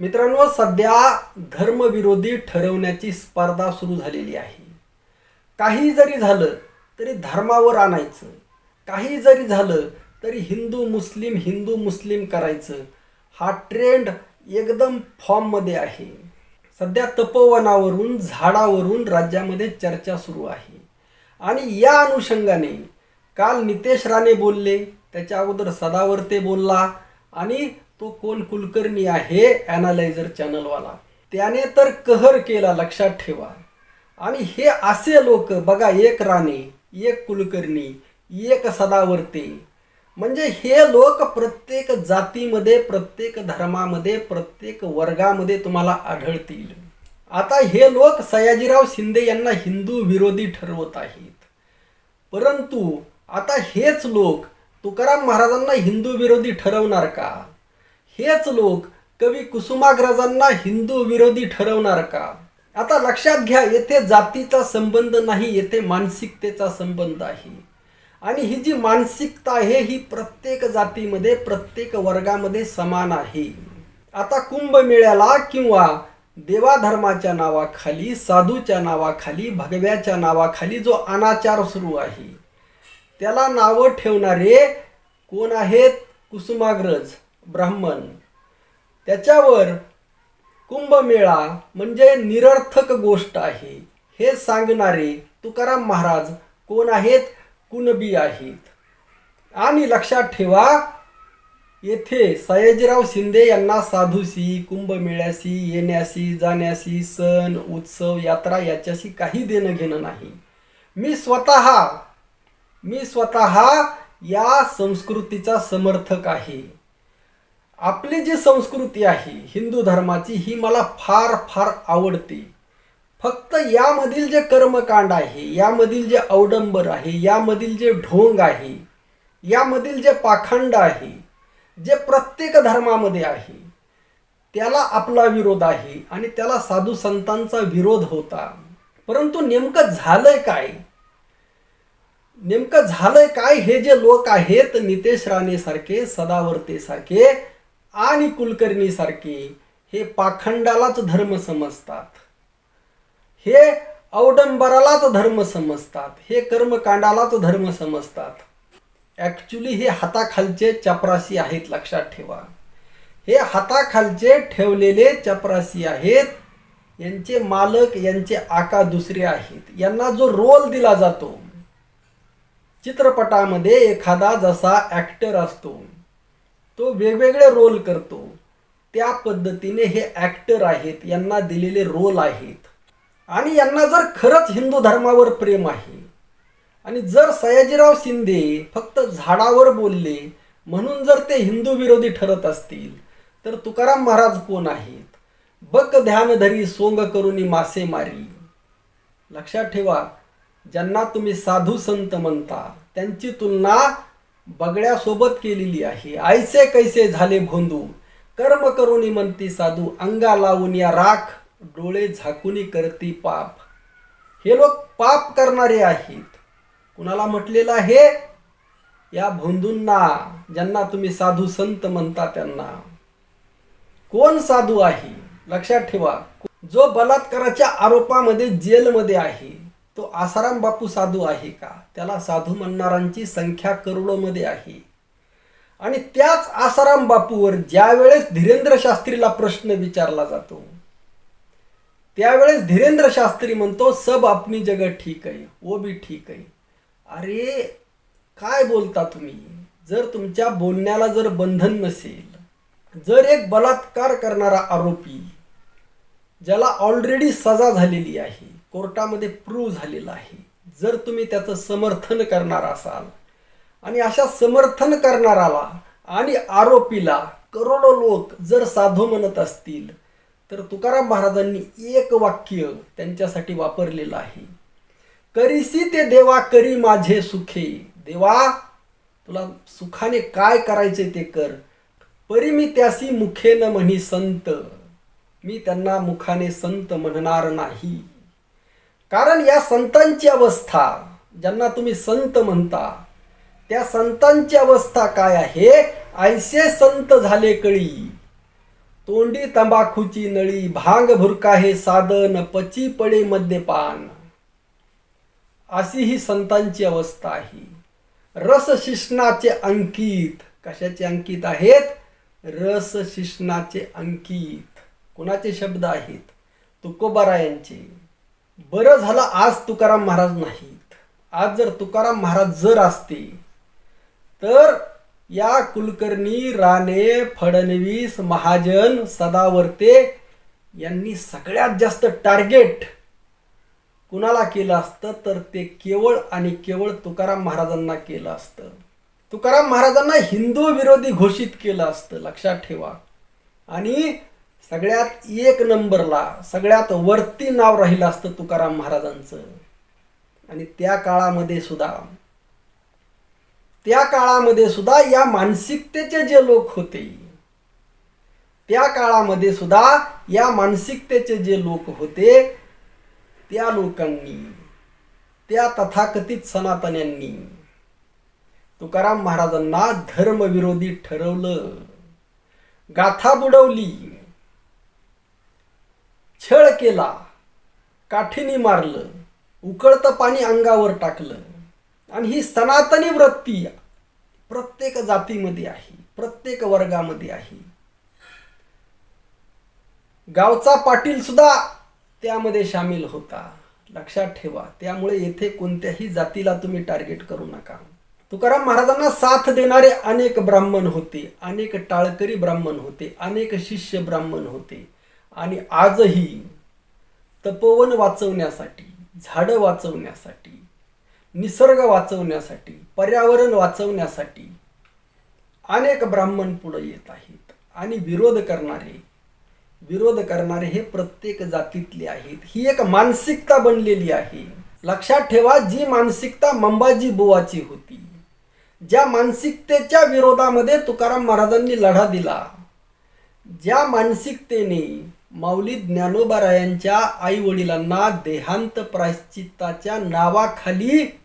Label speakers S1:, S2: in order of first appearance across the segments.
S1: मित्रांनो सध्या धर्मविरोधी ठरवण्याची स्पर्धा सुरू झालेली आहे. काही जरी झालं तरी धर्मावर आणायचं. काही जरी झालं तरी हिंदू मुस्लिम हिंदू मुस्लिम करायचं. हा ट्रेंड एकदम फॉर्ममध्ये आहे. सध्या तपोवनावरून झाडावरून राज्यामध्ये चर्चा सुरू आहे. आणि या अनुषंगाने काल नितेश राणे बोलले त्याच्या अगोदर सदावर्ते बोलला आणि तो कोण कुलकर्णी आहे ॲनालायझर चॅनलवाला त्याने तर कहर केला लक्षात ठेवा. आणि हे असे लोक बघा एक राणे एक कुलकर्णी एक सदावर्ते. म्हणजे हे लोक प्रत्येक जातीमध्ये प्रत्येक धर्मामध्ये प्रत्येक वर्गामध्ये तुम्हाला आढळतील. आता हे लोक सयाजीराव शिंदे यांना हिंदू विरोधी ठरवत आहेत. परंतु आता हेच लोक तुकाराम महाराजांना हिंदू विरोधी ठरवणार का? हेच लोक कवी कुसुमाग्रजांना हिंदू विरोधी ठरवणार का? आता लक्षात घ्या येथे जातीचा संबंध नाही येथे मानसिकतेचा संबंध आहे. आणि ही जी मानसिकता आहे ही प्रत्येक जातीमध्ये प्रत्येक वर्गामध्ये समान आहे. आता कुंभमेळ्याला किंवा देवाधर्माच्या नावाखाली साधूच्या नावाखाली भगव्याच्या नावाखाली जो अनाचार सुरू आहे त्याला नावं ठेवणारे कोण आहेत? कुसुमाग्रज. ब्राह्मण. त्याच्यावर कुंभमेळा म्हणजे निरर्थक गोष्ट आहे. हे सांगणारे तुकाराम महाराज कोण आहेत? कुणबी आहेत. आणि लक्षात ठेवा येथे सयाजीराव शिंदे यांना साधूशी कुंभमेळ्याशी येण्याशी जाण्याशी सण उत्सव यात्रा याच्याशी काही देणं घेणं नाही. मी स्वतः मी स्वतः या संस्कृतीचा समर्थक आहे. आपली जी संस्कृती आहे हिंदू धर्माची ही मला फार फार आवडते. फक्त यामधील जे कर्मकांड आहे यामधील जे अवडंबर आहे यामधील जे ढोंग आहे यामधील जे पाखंड आहे जे प्रत्येक धर्मामध्ये आहे त्याला आपला विरोध आहे आणि त्याला साधू संतांचा विरोध होता. परंतु नेमकं झालंय काय? नेमकं झालंय काय हे जे लोक आहेत नितेश राणेसारखे सदावर्तेसारखे सारखे आणि कुलकर्णीसारखे हे पाखंडालाच धर्म समजतात. हे अवडंबरालाच धर्म समजतात. हे कर्मकांडालाच धर्म समजतात. ॲक्च्युली हे हाताखालचे चपरासी आहेत लक्षात ठेवा. हे हाताखालचे ठेवलेले चपरासी आहेत. यांचे मालक यांचे आका दुसरे आहेत. यांना जो रोल दिला जातो चित्रपटामध्ये एखादा जसा ॲक्टर असतो तो वेगवेगळे रोल करतो. त्या पद्धतीने हे ॲक्टर आहेत यांना दिलेले रोल आहेत. आणि यांना जर खरंच हिंदू धर्मावर प्रेम आहे आणि जर सयाजीराव शिंदे फक्त झाडावर बोलले म्हणून जर ते हिंदू विरोधी ठरत असतील तर तुकाराम महाराज कोण आहेत? बक ध्यान धरी सोंग करुनी मासेमारी लक्षात ठेवा ज्यांना तुम्ही साधू संत म्हणता त्यांची तुलना बगड्यासोबत केलेली आहे. आयसे कैसे झाले भोंदू कर्म करुनी म्हणती साधू अंगा लावून या राख डोळे झाकुनी करती पाप. हे लोक पाप करणारे आहेत. कुणाला म्हटलेलं आहे? या भोंदूंना ज्यांना तुम्ही साधू संत म्हणता त्यांना. कोण साधू आहे? लक्षात ठेवा. जो बलात्काराच्या आरोपामध्ये जेलमध्ये आहे. तो आसाराम बापू साधू आहे का? त्याला साधू म्हणणारांची संख्या करोडोमध्ये आहे. आणि त्याच आसाराम बापूवर ज्यावेळेस धीरेंद्र शास्त्रीला प्रश्न विचारला जातो त्यावेळेस धीरेंद्र शास्त्री म्हणतो सब आपली जग ठीक आहे वो बी ठीक आहे अरे काय बोलता तुम्ही? जर तुमच्या बोलण्याला जर बंधन नसेल जर एक बलात्कार करणारा आरोपी ज्याला ऑलरेडी सजा झालेली आहे कोर्टामध्ये प्रूव्ह झालेला आहे. जर तुम्ही त्याचं समर्थन करणार असाल आणि अशा समर्थन करणाराला आणि आरोपीला करोडो लोक जर साधू म्हणत असतील तर तुकाराम महाराजांनी एक वाक्य त्यांच्यासाठी वापरलेलं आहे. करीसी ते देवा करी माझे सुखे. देवा तुला सुखाने काय करायचे ते कर. परी मी त्यासी मुखेन म्हणी संत. मी त्यांना मुखाने संत म्हणणार नाही. कारण या संतांची अवस्था ज्यांना तुम्ही संत म्हणता त्या संतांची अवस्था काय आहे? ऐसे संत झाले कळी. तोंडी तंबाखूची नळी भांग भुरका हे साधन पची पडे मद्यपान. अशी ही संतांची अवस्था आहे. रस शिष्णाचे अंकित कशाचे अंकित आहेत? रस शिष्णाचे अंकित. कोणाचे शब्द आहेत? तुकोबारायांचे. बरं झालं आज तुकाराम महाराज नाहीत. आज जर तुकाराम महाराज जर असते तर या कुलकर्णी राणे फडणवीस महाजन सदावर्ते यांनी सगळ्यात जास्त टार्गेट कुणाला केलं असतं? तर ते केवळ आणि केवळ तुकाराम महाराजांना केलं असतं. तुकाराम महाराजांना हिंदू विरोधी घोषित केलं असतं लक्षात ठेवा. आणि सगळ्यात एक नंबरला सगळ्यात वरती नाव राहिलं असतं तुकाराम महाराजांचं. आणि त्या काळामध्ये सुद्धा त्या काळामध्ये सुद्धा या मानसिकतेचे जे लोक होते त्या काळामध्ये सुद्धा या मानसिकतेचे जे लोक होते त्या लोकांनी त्या तथाकथित सनातन्यांनी तुकाराम महाराजांना धर्मविरोधी ठरवलं गाथा बुडवली. छळ केला काठीने मारलं उकळतं पाणी अंगावर टाकलं. आणि ही सनातनी वृत्ती प्रत्येक जातीमध्ये आहे प्रत्येक वर्गामध्ये आहे. गावचा पाटील सुद्धा त्यामध्ये सामील होता. लक्षात ठेवा त्यामुळे येथे कोणत्याही जातीला तुम्ही टार्गेट करू नका. तुकाराम महाराजांना साथ देणारे अनेक ब्राह्मण होते अनेक टाळकरी ब्राह्मण होते अनेक शिष्य ब्राह्मण होते. आणि आजही तपोवन वाचवण्यासाठी झाडं वाचवण्यासाठी निसर्ग वाचवण्यासाठी पर्यावरण वाचवण्यासाठी अनेक ब्राह्मण पुढं येत आहेत. आणि विरोध करणारे विरोध करणारे हे प्रत्येक जातीतले आहेत. ही एक मानसिकता बनलेली आहे. लक्षात ठेवा जी मानसिकता मंबाजी बुवाची होती ज्या मानसिकतेच्या विरोधामध्ये तुकाराम महाराजांनी लढा दिला ज्या मानसिकतेने माऊली ज्ञानोबारायांच्या आई वडिलांना देहांत प्रायश्चित्ताच्या नावाखाली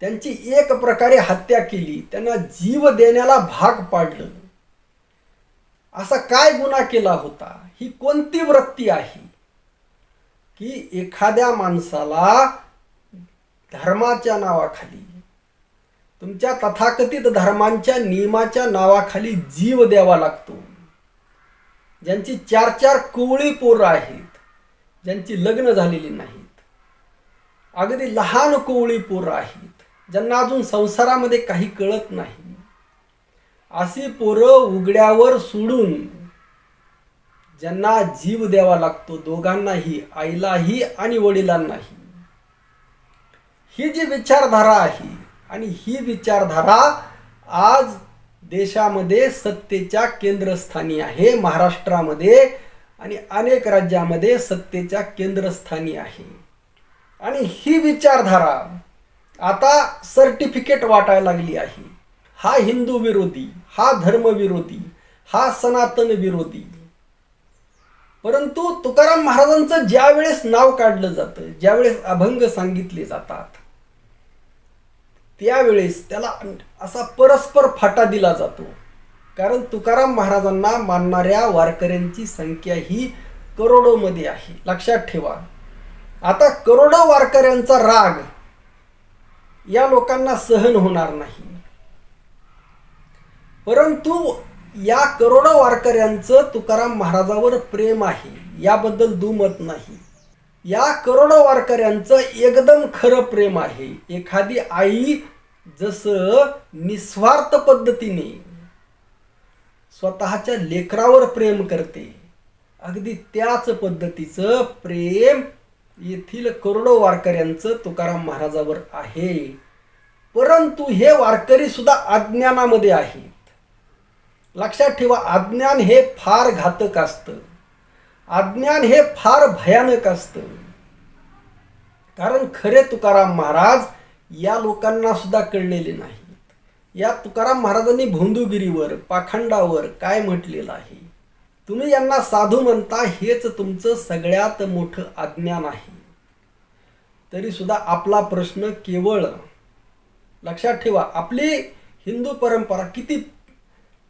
S1: त्यांची एक प्रकारे हत्या केली. त्यांना जीव देण्याला भाग पाडलं. असा काय गुन्हा केला होता? ही कोणती वृत्ती आहे? की एखाद्या माणसाला धर्माच्या नावाखाली तुमच्या तथाकथित धर्मांच्या नियमाच्या नावाखाली जीव द्यावा लागतो. ज्यांची चार चार कोवळी पोरं आहेत ज्यांची लग्न झालेली नाहीत. अगदी लहान कोवळी पोरं आहेत ज्यांना अजून संसारामध्ये काही कळत नाही. अशी पोरं उघड्यावर सोडून ज्यांना जीव द्यावा लागतो दोघांनाही आईलाही आणि वडिलांनाही. ही जी विचारधारा आहे आणि ही विचारधारा आज देशामध्ये सत्तेच्या केंद्रस्थानी आहे महाराष्ट्रामध्ये आणि अनेक राज्यामध्ये सत्तेच्या केंद्रस्थानी आहे. आणि ही विचारधारा आता सर्टिफिकेट वाटायला लागली आहे. हा हिंदू विरोधी हा धर्मविरोधी हा सनातन विरोधी. परंतु तुकाराम महाराजांचं ज्यावेळेस नाव काढलं जातं ज्यावेळेस अभंग सांगितले जातात त्यावेळेस त्याला असा परस्पर फाटा दिला जातो. कारण तुकाराम महाराजांना मानणाऱ्या वारकऱ्यांची संख्या ही करोडोमध्ये आहे. लक्षात ठेवा. आता करोडो वारकऱ्यांचा राग या लोकांना सहन होणार नाही. परंतु या करोडो वारकऱ्यांचं तुकाराम महाराजावर प्रेम आहे. याबद्दल दुमत नाही. या करोडो वारकऱ्यांचं एकदम खरं प्रेम आहे. एखादी आई जसं निस्वार्थ पद्धतीने स्वतःच्या लेकरावर प्रेम करते अगदी त्याच पद्धतीचं प्रेम येथील करोडो वारकऱ्यांचं तुकाराम महाराजावर आहे. परंतु हे वारकरी सुद्धा अज्ञानामध्ये आहेत. लक्षात ठेवा अज्ञान हे फार घातक असतं. अज्ञान हे फार भयानक असतं. कारण खरे तुकाराम महाराज या लोकांना सुद्धा कळलेले नाही. या तुकाराम महाराजांनी भोंदूगिरीवर पाखंडावर काय म्हटलेलं आहे? तुम्ही यांना साधू म्हणता हेच तुमचं सगळ्यात मोठं अज्ञान आहे. तरी सुद्धा आपला प्रश्न केवळ लक्षात ठेवा आपली हिंदू परंपरा किती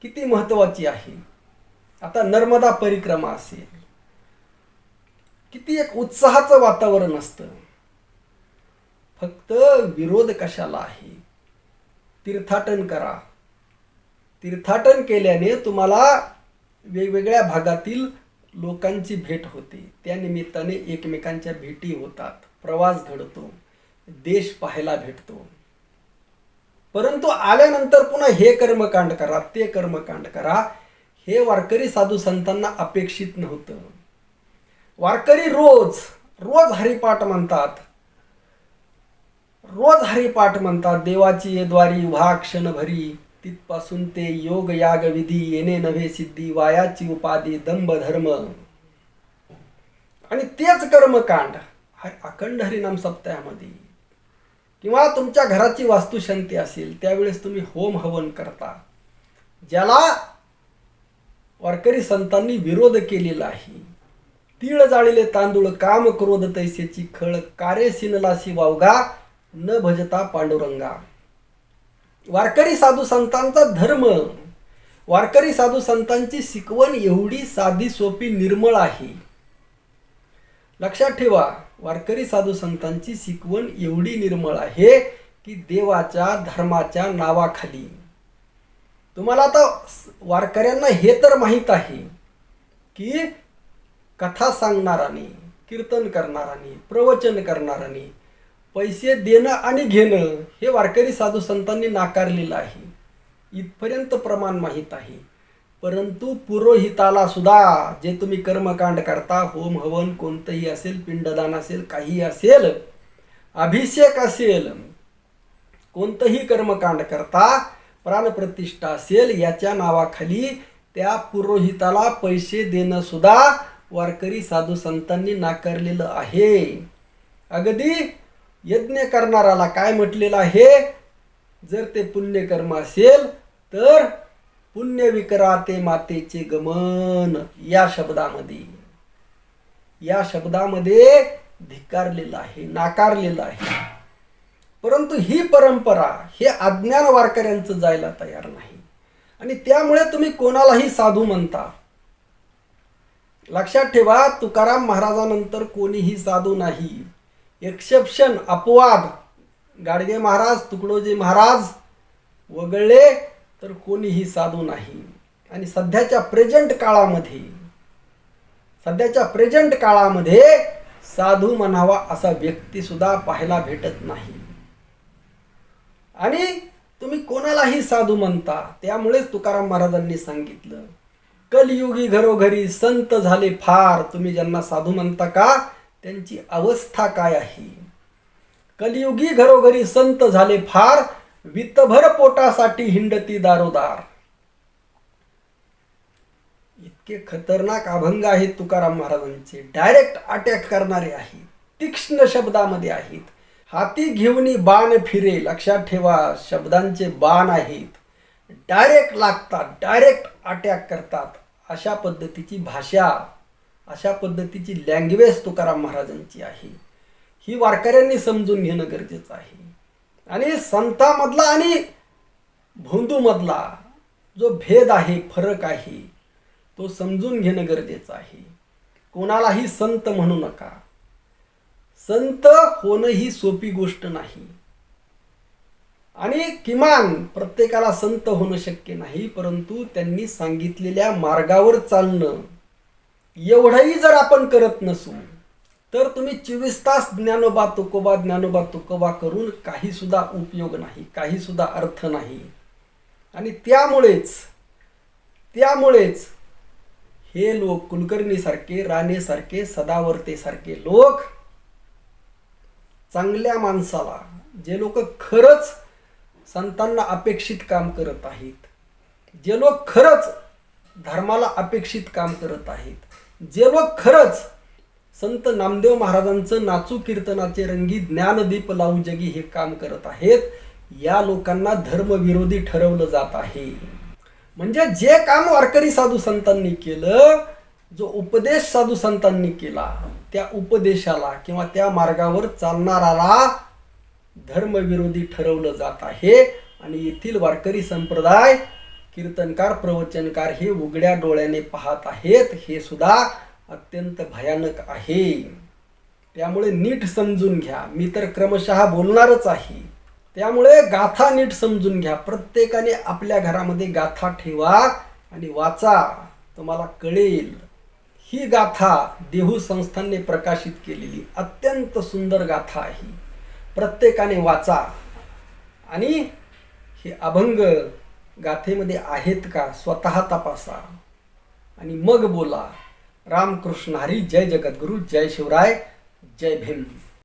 S1: किती महत्त्वाची आहे? आता नर्मदा परिक्रमा असेल. किती एक उत्साहाचं वातावरण असतं. फक्त विरोध कशाला आहे? तीर्थाटन करा. तीर्थाटन केल्याने तुम्हाला वेगवेगळ्या भागातील लोकांची भेट होते. त्या निमित्ताने एकमेकांच्या भेटी होतात. प्रवास घडतो. देश पाहायला भेटतो. परंतु आल्यानंतर पुन्हा हे कर्मकांड करा ते कर्मकांड करा. हे वारकरी साधू संतांना अपेक्षित नव्हतं. वारकरी रोज रोज हरिपाठ म्हणतात. रोज हरिपाठ म्हणतात देवाची येद्वारी व्हा क्षणभरी. तिथपासून ते योग याग विधी येणे नव्हे सिद्धी वायाची उपाधी दंभ धर्म. आणि तेच कर्मकांड हर अखंड हरिनाम सप्ताहामध्ये. किंवा तुमच्या घराची वास्तुशांती असेल त्यावेळेस तुम्ही होम हवन करता. ज्याला वारकरी संतांनी विरोध केलेला आहे. तीळ जाळीले तांदूळ काम क्रोध तैसेची खळ कार्यसिनलासी वावगा न भजता पांडुरंगा. वारकरी साधू संतांचा धर्म. वारकरी साधू संतांची शिकवण एवढी साधी सोपी निर्मळ आहे. लक्षात ठेवा वारकरी साधू संतांची शिकवण एवढी निर्मळ आहे की देवाच्या धर्माच्या नावाखाली. तुम्हाला आता वारकऱ्यांना हे तर माहीत आहे की कथा सांगणाराने कीर्तन करणाराने प्रवचन करणाराने पैसे देणं आणि घेणं हे वारकरी साधू संतांनी नाकारलेलं आहे. इथपर्यंत प्रमाण माहीत आहे. परंतु पुरोहिताला सुद्धा जे तुम्ही कर्मकांड करता होम हवन कोणतंही असेल पिंडदान असेल काही असेल अभिषेक असेल कोणतंही कर्मकांड करता प्राणप्रतिष्ठा असेल याच्या नावाखाली त्या पुरोहिताला पैसे देणं सुद्धा वारकरी साधू संतांनी नाकारलेलं आहे. अगदी यज्ञ करणाराला काय म्हटलेलं आहे? जर ते पुण्यकर्म असेल तर पुण्य विकराते मातेचे गमन. या शब्दामध्ये. या शब्दामध्ये धिक्कारलेलं आहे नाकारलेलं आहे. परंतु ही परंपरा हे अज्ञान वारकऱ्यांचं जायला तयार नाही. आणि त्यामुळे तुम्ही कोणालाही साधू म्हणता. लक्षात ठेवा तुकाराम महाराजानंतर कोणीही साधू नाही. एक्सेप्शन अपवाद. गाडगे महाराज तुकडोजी महाराज वगळले तर कोणीही साधू नाही. आणि सध्याच्या प्रेझेंट काळामध्ये सध्याच्या प्रेझेंट काळामध्ये साधू म्हणावा असा व्यक्ती सुद्धा पाहायला भेटत नाही. आणि तुम्ही कोणालाही साधू म्हणता त्यामुळेच तुकाराम महाराजांनी सांगितलं कलयुगी घरोघरी संत झाले फार तुम्ही ज्यांना साधू म्हणता का त्यांची अवस्था काय आहे? कलियुगी घरोघरी संत झाले फार वित्तभर पोटासाठी हिंडती दारोदार. इतके खतरनाक अभंग आहेत तुकाराम महाराजांचे. डायरेक्ट अटॅक करणारे आहेत. तीक्ष्ण शब्दामध्ये आहेत. हाती घेऊन बाण फिरे लक्षात ठेवा शब्दांचे बाण आहेत. डायरेक्ट लागतात डायरेक्ट अटॅक करतात. अशा पद्धतीची भाषा अशा पद्धतीची लँग्वेज तुकाराम महाराजांची आहे. ही वारकऱ्यांनी समजून घेणं गरजेचं आहे. आणि संतामधला आणि भोंदूमधला जो भेद आहे फरक आहे तो समजून घेणं गरजेचं आहे. कोणालाही संत म्हणू नका. संत होणं ही सोपी गोष्ट नाही. आणि किमान प्रत्येकाला संत होणं शक्य नाही परंतु त्यांनी सांगितलेल्या मार्गावर चालणं एवढंही जर आपण करत नसू तर तुम्ही चोवीस तास ज्ञानोबा तुकोबा ज्ञानोबा तुकोबा करून काही सुद्धा उपयोग नाही काही सुद्धा अर्थ नाही. आणि त्यामुळेच त्यामुळेच हे लोक कुलकर्णीसारखे राणेसारखे सदावर्तेसारखे लोक चांगल्या माणसाला जे लोक खरंच संतांना अपेक्षित काम करत आहेत जे लोक खरंच धर्माला अपेक्षित काम करत आहेत जे लोक खरंच संत नामदेव महाराजांचं नाचू कीर्तनाचे रंगी ज्ञानदीप लावू जगी हे काम करत आहेत या लोकांना धर्मविरोधी ठरवलं जात आहे. म्हणजे जे काम वारकरी साधू संतांनी केलं जो उपदेश साधू संतांनी केला त्या उपदेशाला किंवा त्या मार्गावर चालणाराला धर्मविरोधी ठरवलं जात आहे. आणि येथील वारकरी संप्रदाय कीर्तनकार प्रवचनकार हे उघड्या डोळ्याने पाहत आहेत हे सुद्धा अत्यंत भयानक आहे. त्यामुळे नीट समजून घ्या. मी तर क्रमशः बोलणारच आहे. त्यामुळे गाथा नीट समजून घ्या. प्रत्येकाने आपल्या घरामध्ये गाथा ठेवा आणि वाचा. तुम्हाला कळेल. ही गाथा देहू संस्थांनी प्रकाशित केलेली अत्यंत सुंदर गाथा आहे. प्रत्येकाने वाचा. आणि हे अभंग गाथेमध्ये आहेत का? स्वतः तपासा. आणि मग बोला. रामकृष्ण हरी जय जगद्गुरू जय शिवराय जय भीम.